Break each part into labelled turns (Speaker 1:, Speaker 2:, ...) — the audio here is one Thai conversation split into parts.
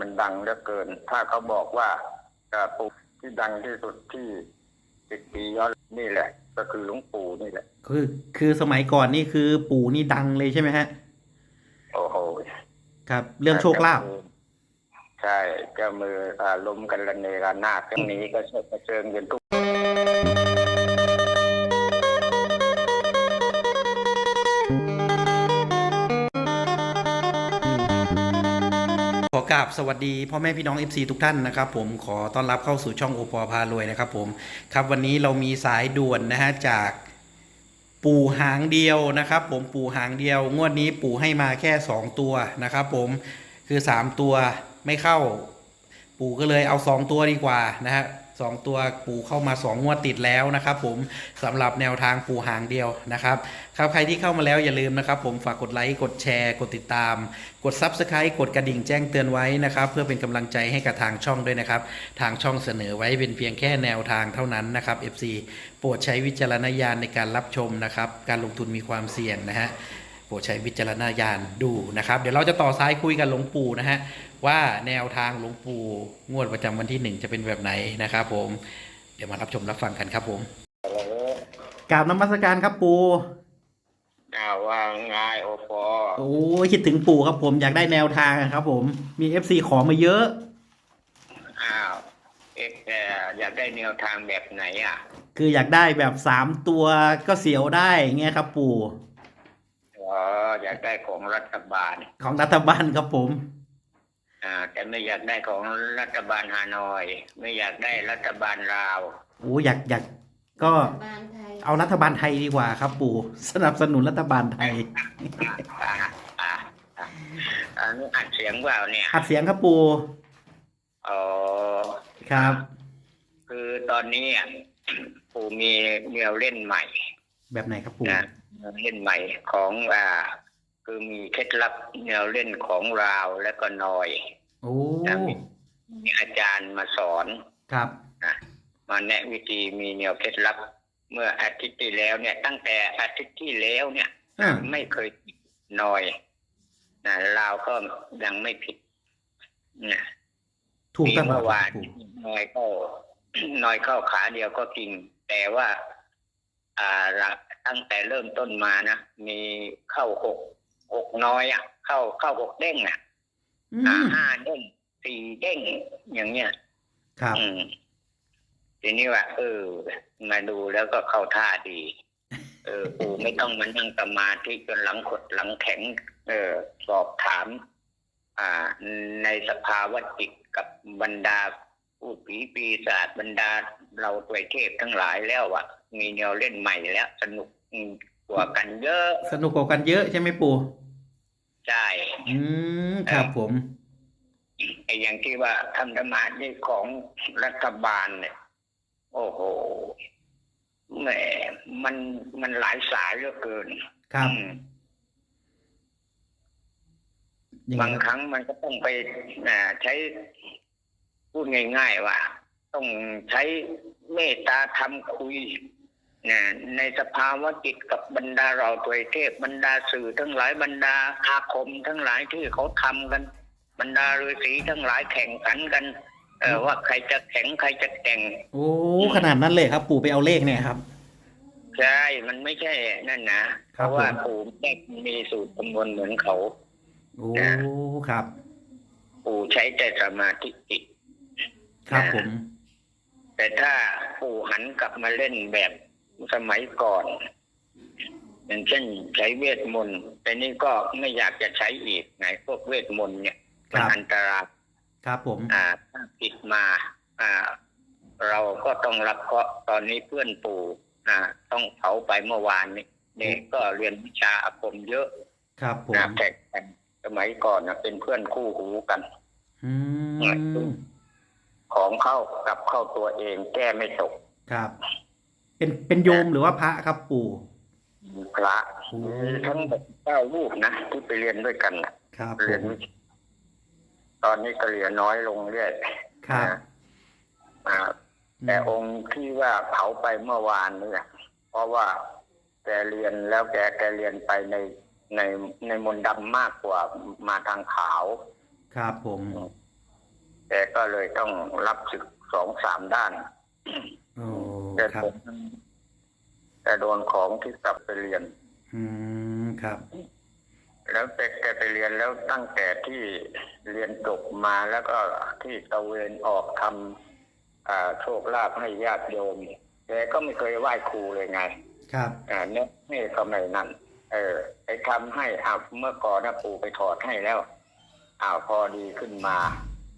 Speaker 1: มันดังเหลือเกิน ถ้าเขาบอกว่าเอ่อปู่ที่ดังที่สุดที่สิบปีย้อนนี่แหละ ก็คือหลวงปู่นี่แหละ
Speaker 2: คือคือสมัยก่อนนี่คือปู่นี่ดังเลยใช่ไหมฮะ
Speaker 1: โอ้โห
Speaker 2: ครับ เรื่องโชคลาภ
Speaker 1: ใช่เจ้ามืออ่าล้มกันระเนระนาดเรื่องนี้ก็เชิดกระเจิงกันทุก
Speaker 2: กราบสวัสดีพ่อแม่พี่น้อง FC ทุกท่านนะครับผมขอต้อนรับเข้าสู่ช่องโอปอพารวยนะครับผมครับวันนี้เรามีสายด่วนนะฮะจากปู่หางเดียวนะครับ ผมปู่หางเดียว งวดนี้ปู่ให้มาแค่ 2 ตัวนะครับผมคือ 3 ตัวไม่เข้า ปู่ก็เลยเอา 2 ตัวดีกว่านะฮะ สองตัวปู่เข้ามา 2 งวดติดแล้วนะครับผมสำหรับแนวทางปู่หางเดียวนะครับครับใครที่เข้ามาแล้วอย่าลืมนะครับผมฝากกดไลค์กดแชร์กดติดตาม กด Subscribe กดกระดิ่งแจ้งเตือนไว้นะครับเพื่อเป็นกำลังใจให้กับทางช่องด้วยนะครับ ทางช่องเสนอไว้เป็นเพียงแค่แนวทางเท่านั้นนะครับ FC โปรดใช้วิจารณญาณในการรับชมนะครับ การลงทุนมีความเสี่ยงนะฮะ โปรดใช้วิจารณญาณดูนะครับ เดี๋ยวเราจะต่อซ้ายคุยกับหลวงปู่นะฮะว่าแนวทางหลวงปู่งวดประจำวันที่หนึ่งจะเป็นแบบไหนนะครับ ผม เดี๋ยวมารับชมรับฟังกันครับผม
Speaker 1: โอ้โห
Speaker 2: กราบนมัสการครับปู่
Speaker 1: อ้าวว่าไงโอปอ
Speaker 2: โอ้ยคิดถึงปู่ครับผมอยากได้แนวทางครับ ผมมี FC ขอมาเยอะ
Speaker 1: อ้าวเอ๊ะแต่อยากได้แนวทางแบบไหนอะ
Speaker 2: คืออยากได้แบบสามตัวก็เสียวได้เงี้ยครับ ปู่
Speaker 1: อ๋ออยากได้ของรัฐบาล
Speaker 2: ของรัฐบาลครับผม
Speaker 1: อ่าแต่ไม่อยากได้ของรัฐบาลฮานอย ไม่อยากได้รัฐบาลลาว
Speaker 2: โอ้อยากอยากก็
Speaker 3: บ้านไทย
Speaker 2: เอารัฐบาลไทยดีกว่าครับ ปู่ สนับสนุนรัฐบาลไทย
Speaker 1: อ่าอ่าอ่าอันนี้อัดเสียงเปล่าเนี่ย
Speaker 2: อัดเสียงครับปู่
Speaker 1: อ๋อ
Speaker 2: ครับ
Speaker 1: คือตอนนี้อะปู่มีแนวเล่นใหม่
Speaker 2: แบบไหนครับปู่
Speaker 1: นะแนว เล่นใหม่ของอ่า คือมีเคล็ดลับแนวเล่นของราวและก็นอย
Speaker 2: โอ้
Speaker 1: มีอาจารย์มาสอน
Speaker 2: ครับ
Speaker 1: นะมาแนะวิธีมีแนวเคล็ดลับ เมื่ออาทิตย์ที่แล้วเนี่ย ตั้งแต่อาทิตย์ที่แล้วเนี่ย
Speaker 2: อ่า
Speaker 1: ไม่เคยผิดนอยนะลาวก็ยังไม่ผิดนะ
Speaker 2: ถูก
Speaker 1: มี
Speaker 2: ตลอ
Speaker 1: เมื่
Speaker 2: ด
Speaker 1: อ
Speaker 2: ครั
Speaker 1: วา
Speaker 2: บ
Speaker 1: น
Speaker 2: ปู่
Speaker 1: นอยเข้านอยเข้าขาเดียวก็จริง แต่ว่า อ่าหลัง ตั้งแต่เริ่มต้นมานะมีเข้าหกหกน้อยอะ เข้าเข้าหกเด้งอะ
Speaker 2: อื
Speaker 1: อ่ามห้าเด้งสี่เด้งอย่างเงี้ย
Speaker 2: ครับ
Speaker 1: อืมทีนี้ว่าเออ มาดูแล้วก็เข้าท่าดี เออปู่ไม่ต้องมานั่งสมาธิจนหลังขดหลังแข็ง เออ สอบถาม อ่า ในสภาวะจิตกับบรรดาผู้ผีปีศาจบรรดาเราตัวยเทพทั้งหลายแล้วอะมีแนวเล่นใหม่แล้วสนุกอืม กว่ากันเยอะ
Speaker 2: สนุกกว่ากันเยอะใช่ไหมปู่
Speaker 1: ใช่
Speaker 2: อืมครับผม
Speaker 1: ไอ้อย่างที่ว่าทำธรรมาที่ของรัฐบาลเนี่ย โอ้โหแหมมันมันหลายสายเหลือเกิน
Speaker 2: ครับ
Speaker 1: อืม
Speaker 2: ยังไง
Speaker 1: บาง
Speaker 2: ค
Speaker 1: ครับรั้งมันก็ต้องไปอ่าใช้พูดง่าย ๆ ว่า ต้องใช้เมตตาธรรมคุย นะในสภาวะจิตกับบรรดาเราตัวเทพบรรดาสื่อทั้งหลายบรรดาอาคมทั้งหลายที่เขาทำกัน บรรดาฤาษีทั้งหลายแข่งขันกันเออว่าใครจะแข็งใครจะแกร่ง
Speaker 2: โอ้ขนาดนั้นเลยครับ ปู่ไปเอาเลขเนี่ยครับ
Speaker 1: ใช่มันไม่ใช่นั่นนะเพ
Speaker 2: ครับ
Speaker 1: ราะว่า
Speaker 2: ผม
Speaker 1: ปู่ไม่มีสูตรคำนวณเหมือนเขา
Speaker 2: โอ้ครับ
Speaker 1: ปู่ใช้แต่สมาธิจิต
Speaker 2: ครับผม
Speaker 1: แต่ถ้าปู่หันกลับมาเล่นแบบ สมัยก่อน อย่างเช่นใช้เวทมนต์แต่นี่ก็ไม่อยากจะใช้อีกไงพวกเวทมนต์เนี่ย
Speaker 2: ค
Speaker 1: มัน
Speaker 2: รับ
Speaker 1: อันตราย
Speaker 2: ครับผม
Speaker 1: อ่าถ้าผิดมา อ่า เราก็ต้องรับเคราะห์ตอนนี้เพื่อนปู่ อ่า ต้องเผาไปเมื่อวานนี้นี่ก็เรียนวิชาอาคมเยอะ
Speaker 2: ครับผม
Speaker 1: นะแข่งกันสมัยก่อนนะเป็นเพื่อนคู่หูกัน
Speaker 2: อืม
Speaker 1: ของเข้ากับเข้าตัวเองแก้ไม่ตก
Speaker 2: ครับ เป็นเป็นโยมหรือว่าพระครับปู่
Speaker 1: พระ
Speaker 2: โอ้
Speaker 1: มีทั้งหมดเก้ารูปนะที่ไปเรียนด้วยกันนะครับ
Speaker 2: ผ
Speaker 1: เรียน
Speaker 2: ม
Speaker 1: วิชาตอนนี้ก็เหลือน้อยลงเรื่อย
Speaker 2: ครับ
Speaker 1: นะอ่าแต่องค์ที่ว่าเผาไปเมื่อวานเนี่ยเพราะว่าแกเรียนแล้วแกแกเรียนไปในในในมนต์ดำมากกว่ามาทางขาว
Speaker 2: ครับผม
Speaker 1: แกก็เลยต้องรับศึกสองสามด้าน
Speaker 2: โอ้
Speaker 1: แต่
Speaker 2: ครับ
Speaker 1: ผมแต่โดนของที่กลับไปเรียน
Speaker 2: อืมครับ
Speaker 1: แล้วแกแกไปเรียนแล้วตั้งแต่ที่เรียนจบมาแล้วก็ที่ตะเวนออกทำอ่าโชคลาภให้ญาติโยมแกก็ไม่เคยไหว้ครูเลยไง
Speaker 2: ครับ
Speaker 1: อ่าเนี่ยนี่ก็ไม่นั่นเออ ไปทำให้อ่าเมื่อก่อนนะปู่ไปถอดให้แล้วอ้าวพอดีขึ้นมา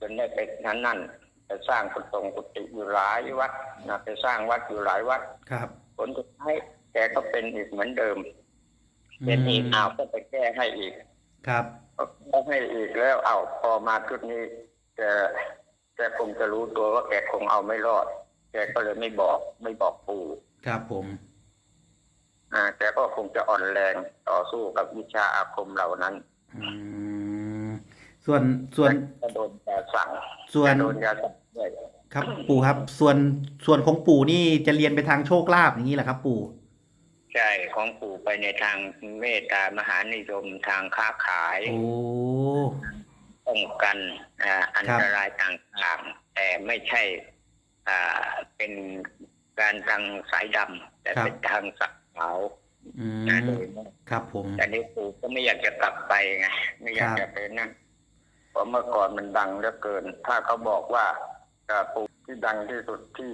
Speaker 1: จนได้ไปนั้นนั่น ไปสร้างกุฏิกุฏิอยู่หลายวัดนะไปสร้างวัดอยู่หลายวัด
Speaker 2: ครับ
Speaker 1: ผลสุดท้ายแกก็เป็นอีกเหมือนเดิม เป็นอีกอ้าวก็ไปแก้ให้อีก
Speaker 2: ครับ
Speaker 1: ก็แก้ให้อีกแล้วอ้าวพอมาชุดนี้แกแกคงจะรู้ตัวว่าแกคงเอาไม่รอด แกก็เลยไม่บอกไม่บอกปู่
Speaker 2: ครับผม
Speaker 1: อ่าแกก็คงจะอ่อนแรงต่อสู้กับวิชาอาคมเหล่านั้น
Speaker 2: อืม ส่วนส่วน
Speaker 1: ก็โดนยาสั่ง
Speaker 2: ส่วน
Speaker 1: โดนยาสั่งด้วย
Speaker 2: ครับ ปู่ครับ ส่วนส่วนของปู่นี่จะเรียนไปทางโชคลาภอย่างนี้แหละครับ ปู่
Speaker 1: ใช่ของปู่ไปในทางเมตตามหานิยมทางค้าขาย
Speaker 2: โอ้
Speaker 1: ป้องกันอ่าอัน
Speaker 2: ครับ
Speaker 1: ตรายต่างๆ แต่ไม่ใช่ อ่าเป็นการทางสายดำแต่เป็นทางสักขาว
Speaker 2: อืม
Speaker 1: นะโดยมาก
Speaker 2: ครับผม
Speaker 1: แต่นี่ปู่ก็ไม่อยากจะกลับไปไงไม่อยาก
Speaker 2: ครั
Speaker 1: จะ
Speaker 2: บ
Speaker 1: ไปนั่น เพราะเมื่อก่อนมันดังเหลือเกิน ถ้าเขาบอกว่าอ่าปู่ที่ดังที่สุดที่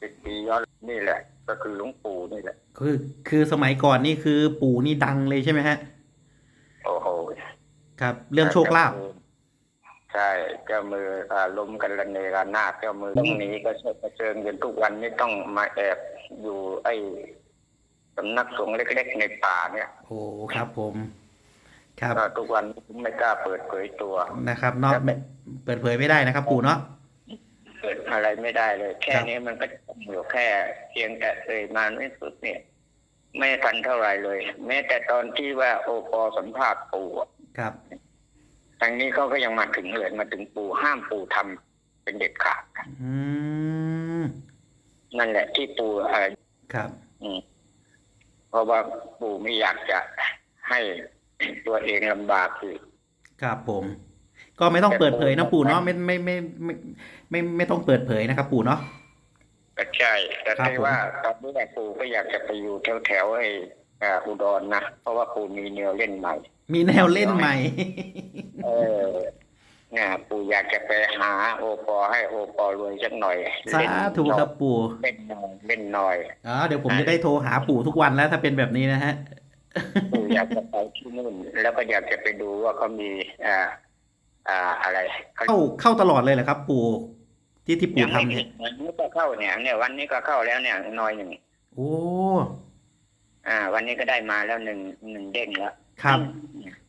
Speaker 1: สิบปีย้อนนี่แหละ ก็คือหลวงปู่นี่แหละ
Speaker 2: คือ คือสมัยก่อนนี่คือปู่นี่ดังเลยใช่ไหมฮะ
Speaker 1: โอ้โห
Speaker 2: ครับ เรื่องโชคลาภ
Speaker 1: ใช่เจ้ามืออ่าล้มกันระเนระนาดเจ้ามือต้องหนีก็เชิดกระเจิงจนทุกวันนี้ต้องมาแอบอยู่ไอ้สำนักสงฆ์เล็กๆในป่าเนี่ย
Speaker 2: โอ้ครับผม ครับ
Speaker 1: ก็ทุกวันไม่กล้าเปิดเผยตัว
Speaker 2: นะครับเนาะไม่เปิดเผยไม่ได้นะครับปู่เนาะ
Speaker 1: เปิดอะไรไม่ได้เลย แค่
Speaker 2: ครับ
Speaker 1: นี้มันก็อยู่แค่เพียงแต่เอ่ยมาไม่สุดเนี่ยไม่ทันเท่าไหร่เลย แม้แต่ตอนที่ว่าโอปอสัมภาษณ์ปู่อะ
Speaker 2: ครับ
Speaker 1: ทางนี้เขาก็ยังมาถึงเลยมาถึงปู่ห้ามปู่ทำเป็นเด็ดขาด
Speaker 2: อืม
Speaker 1: นั่นแหละที่ปู่เอ่อ
Speaker 2: ครับ
Speaker 1: อืมเพราะว่าปู่ไม่อยากจะให้ ตัวเองลำบากอีก
Speaker 2: ครับผม ก็ไม่ต้องเปิดเผยนะปู่เนาะไม่ไม่ไม่ไม่ไม่ไม่ต้องเปิดเผยนะครับ ปู่เนาะ
Speaker 1: ก็ใช่ แต่
Speaker 2: ครับ
Speaker 1: ที่ว่าตอนนี้ปู่ก็อยากจะไปอยู่แถวแถวๆไอ้อ่าอุดรนะเพราะว่าปู่มีแนวเล่นใหม่
Speaker 2: มีแนวเล่นใหม่
Speaker 1: เออเนี่ยปู่อยากจะไปหาโอปอให้โอปอรวยสักหน่อย
Speaker 2: สาธุครับปู่
Speaker 1: เล่นหน่อยเล่นหน่อย
Speaker 2: อ๋อเดี๋ยวผมจะได้โทรหาปู่ทุกวันแล้วถ้าเป็นแบบนี้นะฮะ
Speaker 1: ปู่ อยากจะไปที่นู่นแล้วก็อยากจะไปดูว่าเขามีอ่า อ่าอะไรเขา
Speaker 2: เข้าเข้าตลอดเลยเหรอครับ ปู่ที่ที่ปู่
Speaker 1: ยังไม่
Speaker 2: ทำ
Speaker 1: เห็
Speaker 2: เนี่ย
Speaker 1: นวันนี้ก็เข้าเนี่ยเนี่ย วันนี้ก็เข้าแล้วเนี่ยหน้อยหนึ่ง
Speaker 2: โอ้
Speaker 1: อ่า วันนี้ก็ได้มาแล้วหนึ่งหนึ่งเด้งแล้ว
Speaker 2: ครับ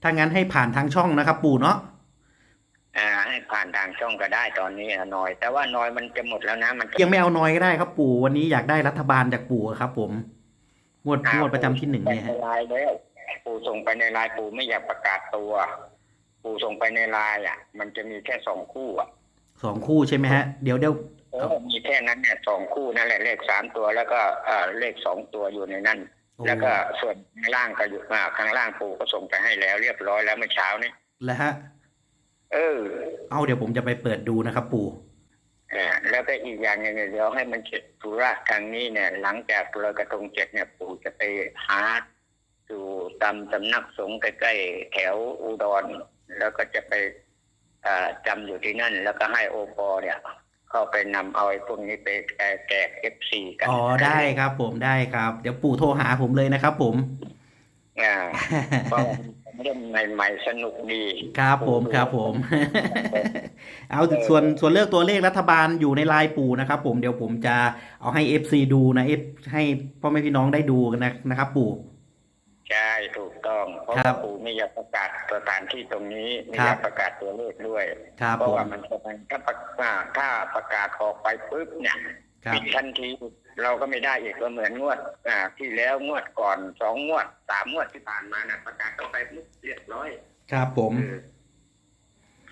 Speaker 2: ถ้างั้นให้ผ่านทางช่องนะครับ ปู่เนาะ
Speaker 1: อ่า ให้ผ่านทางช่องก็ได้ตอนนี้อะน้อย แต่ว่าน้อยมันจะหมดแล้วนะมันจะ
Speaker 2: ยังไม่เอาน้อยก็ได้ครับปู่วันนี้อยากได้รัฐบาลจากปู่ครับผม งวด
Speaker 1: อ่าง
Speaker 2: วดประจำที่หนึ่งเนี่ย
Speaker 1: ไป
Speaker 2: ฮะ
Speaker 1: ในไลน์แล้วปู่ส่งไปในไลน์ปู่ไม่อยากประกาศตัว ปู่ส่งไปในไลน์อะ มันจะมีแค่สองคู่อะ
Speaker 2: สองคู่ใช่ไหมฮะ เดี๋ยวเดี๋ยว
Speaker 1: เออมีแค่นั้นเนี่ยสองคู่นั่นแหละเลขสามตัวแล้วก็เอ่อเลขสองตัวอยู่ในนั้น
Speaker 2: โอ้
Speaker 1: แล้วก็ส่วนข้างล่างก็อยู่อ่าข้างล่างปู่ก็ส่งไปให้แล้ว เรียบร้อยแล้วเมื่อเช้านี้
Speaker 2: แล้วฮะ
Speaker 1: เออ
Speaker 2: เอาเดี๋ยวผมจะไปเปิดดูนะครับ ปู่
Speaker 1: อ่า แล้วก็อีกอย่างหนึงเนี่ยเดี๋ยวให้มันเสร็จธุระทางนี้เนี่ย หลังจากลอยกระทงเจ็ดเนี่ยปู่จะไปหาอยู่ตามสำนักสงฆ์ใกล้ๆแถวอุดร แล้วก็จะไปอ่าจำอยู่ที่นั่น แล้วก็ให้โอปอเนี่ย เข้าไปนำเอาไอ้พวกนี้ไปแจกเอฟซีกัน
Speaker 2: อ๋อได้ครับ ผมได้ครับ เดี๋ยวปู่โทรหาผมเลยนะครับ ผม
Speaker 1: อ่า เพราะเล่นใหม่ๆสนุกดี
Speaker 2: ครับผมครับผม เอาส่วนส่วนเลือกตัวเลขรัฐบาลอยู่ในไลน์ปู่นะครับผมเดี๋ยวผมจะเอาให้ FC ดูนะ F ให้พ่อแม่พี่น้องได้ดูกันนะนะครับ ปู่
Speaker 1: ใช่ถูกต้องเพราะ
Speaker 2: ครั
Speaker 1: ว่า
Speaker 2: บ
Speaker 1: ปู่ไม่อยากประกาศสถานที่ตรงนี้ไม่
Speaker 2: ครับ
Speaker 1: อยากประกาศตัวเลขด้วย
Speaker 2: ครับ
Speaker 1: เพราะ
Speaker 2: ผม
Speaker 1: ว่ามันจะเป็นถ้าประกาศถ้าประกาศออกไปปุ๊บเนี่ย
Speaker 2: ครับ
Speaker 1: ปิดทันที เราก็ไม่ได้อีกก็เหมือนงวด อ่า ที่แล้วงวดก่อนสองงวดสามงวดที่ผ่านมานะประกาศออกไปปุ๊บเรียบร้อย
Speaker 2: ครับผม
Speaker 1: เออ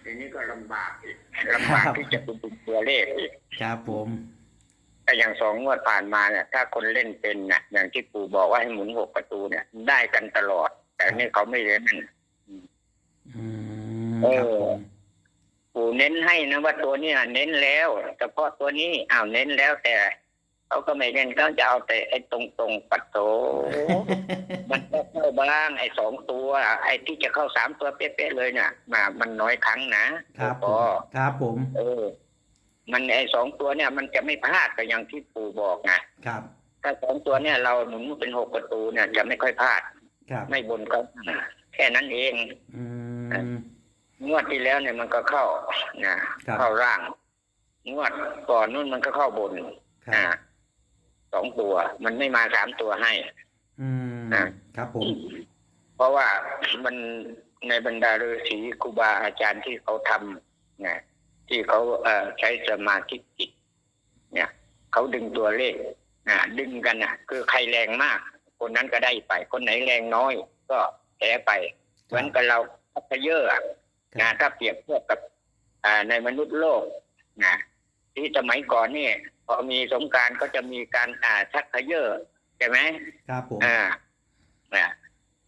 Speaker 1: ทีนี้ก็ลำบากอีกลำบาก
Speaker 2: ครับ
Speaker 1: ที่จะเป็นตัวเลขอีก
Speaker 2: ครับผม
Speaker 1: แต่อย่างสองงวดผ่านมาเนี่ย ถ้าคนเล่นเป็นนะอย่างที่ปู่บอกว่าให้หมุนหกประตูเนี่ย ได้กันตลอด แต่นี่เขาไม่เล่น
Speaker 2: อืม
Speaker 1: เอ
Speaker 2: ครับ
Speaker 1: อ
Speaker 2: ผม
Speaker 1: ปปู่เน้นให้นะว่าตัวเนี้ยเน้นแล้วเฉพาะตัวนี้อ้าวเน้นแล้วแต่ เขาก็ไม่เน้นเขาจะเอาแต่ไอ้ตรงตรงๆปัดโต มันก็เข้าบ้างไอ้สองตัว ไอ้ที่จะเข้าสามตัวเป๊ะๆเลยเนี่ยมามันน้อยครั้งนะครับ
Speaker 2: ผ
Speaker 1: พอ
Speaker 2: มครับผม
Speaker 1: เออ มันไอ้สองตัวเนี่ย มันจะไม่พลาดก็อย่างที่ปู่บอกนะครับ ถ้าสองตัวเนี่ยเราหนุนเป็นหกประตูเนี่ย จะไม่ค่อยพลาด
Speaker 2: ครับ
Speaker 1: ไม่บนก็แค่นั้นเอง
Speaker 2: อืม
Speaker 1: งวดที่แล้วเนี่ยมันก็เข้านะครับเข้าร่าง งวดก่อนนู่นมันก็เข้าบน
Speaker 2: ครับ
Speaker 1: อ่า สองตัว มันไม่มาสามตัวให้
Speaker 2: อืม
Speaker 1: อะ
Speaker 2: ครับผม
Speaker 1: เพราะว่ามันในบรรดาฤาษีครูบาอาจารย์ที่เขาทำนะที่เขาเอ่อใช้สมาธิจิต เนี่ยเขาดึงตัวเลขนะดึงกันนะคือใครแรงมาก คนนั้นก็ได้ไป คนไหนแรงน้อย ก็แพ้ไปเหมือนกับเราพัทเยอร์อะ
Speaker 2: ครั
Speaker 1: นะ
Speaker 2: บ
Speaker 1: ถ้าเปรียบเทียบกับอ่าในมนุษย์โลกนะที่สมัยก่อนนี่ พอมีสงกรารก็จะมีการอ่าชักเขยอใช่ไหม
Speaker 2: ครับผม
Speaker 1: อ่านะ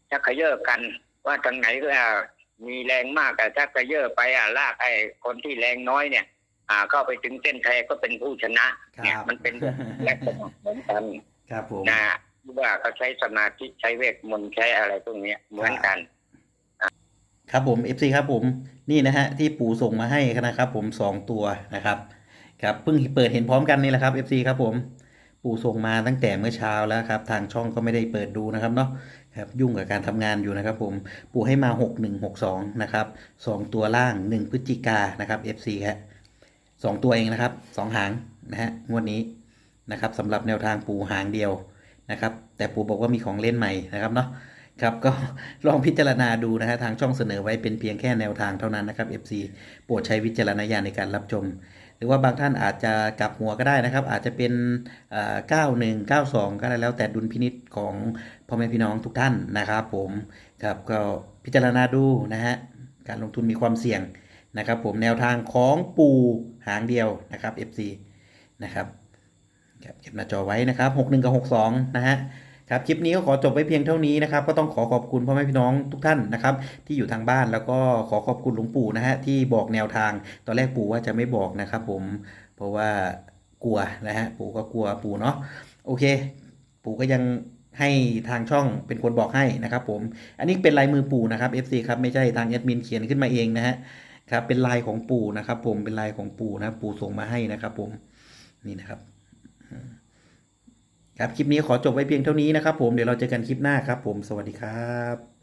Speaker 1: ชักเขยอกัน ว่าทางไหนก็อ่ามีแรงมากแต่ชักเขยอไปอ่าลากไอ้คนที่แรงน้อยเนี่ย อ่าเข้าไปถึงเส้นชัยก็เป็นผู้ชนะ เนี่ย มันเป็นลักษณะเหมือนกัน
Speaker 2: ครับผม
Speaker 1: นะที่ว่าเขาใช้สมาธิใช้เวทมนต์ใช้อะไรพวกเนี้ยเหมือนกัน
Speaker 2: ครับผม FC ครับผมนี่นะฮะที่ปู่ส่งมาให้นะครับผมสองตัวนะครับ ครับเพิ่งเปิดเห็นพร้อมกันนี่แหละครับ FC ครับผมปู่ส่งมาตั้งแต่เมื่อเช้าแล้วครับ ทางช่องก็ไม่ได้เปิดดูนะครับเนาะครับยุ่งกับการทำงานอยู่นะครับ ผมปู่ให้มา 6162นะครับสองตัวล่าง 1 พฤศจิกานะครับ FC ครับสองตัวเองนะครับสองหางนะฮะงวดนี้นะครับสำหรับแนวทางปู่หางเดียวนะครับ แต่ปู่บอกว่ามีของเล่นใหม่นะครับเนาะครับก็ลองพิจารณาดูนะฮะทางช่องเสนอไว้เป็นเพียงแค่แนวทางเท่านั้นนะครับ FC โปรดใช้วิจารณญาณในการรับชม หรือว่าบางท่านอาจจะกลับหัวก็ได้นะครับ อาจจะเป็นเอ่อ91 92ก็ได้แล้วแต่ดุลพินิษของพ่อแม่พี่น้องทุกท่านนะครับ ผมครับก็พิจารณาดูนะฮะการลงทุนมีความเสี่ยงนะครับ ผมแนวทางของปูหางเดียวนะครับ FC นะครับครับเก็บหน้าจอไว้นะครับ 61 กับ 62 นะฮะ ครับคลิปนี้ก็ขอจบไว้เพียงเท่านี้นะครับก็ต้องขอขอบคุณพ่อแม่พี่น้องทุกท่านนะครับที่อยู่ทางบ้านแล้วก็ขอขอบคุณหลวงปู่นะฮะที่บอกแนวทาง ตอนแรกปู่ว่าจะไม่บอกนะครับผมเพราะว่ากลัวนะฮะปู่ก็กลัวปู่เนาะโอเค ปู่ก็ยังให้ทางช่องเป็นคนบอกให้นะครับผมอันนี้เป็นลายมือปู่นะครับ FC ครับไม่ใช่ทางแอดมินเขียนขึ้นมาเองนะฮะครับเป็นลายของปู่นะครับผมเป็นลายของปู่นะปู่ส่งมาให้นะครับผมนี่นะครับ ครับคลิปนี้ขอจบไว้เพียงเท่านี้นะครับผมเดี๋ยวเราเจอกันคลิปหน้าครับผมสวัสดีครับ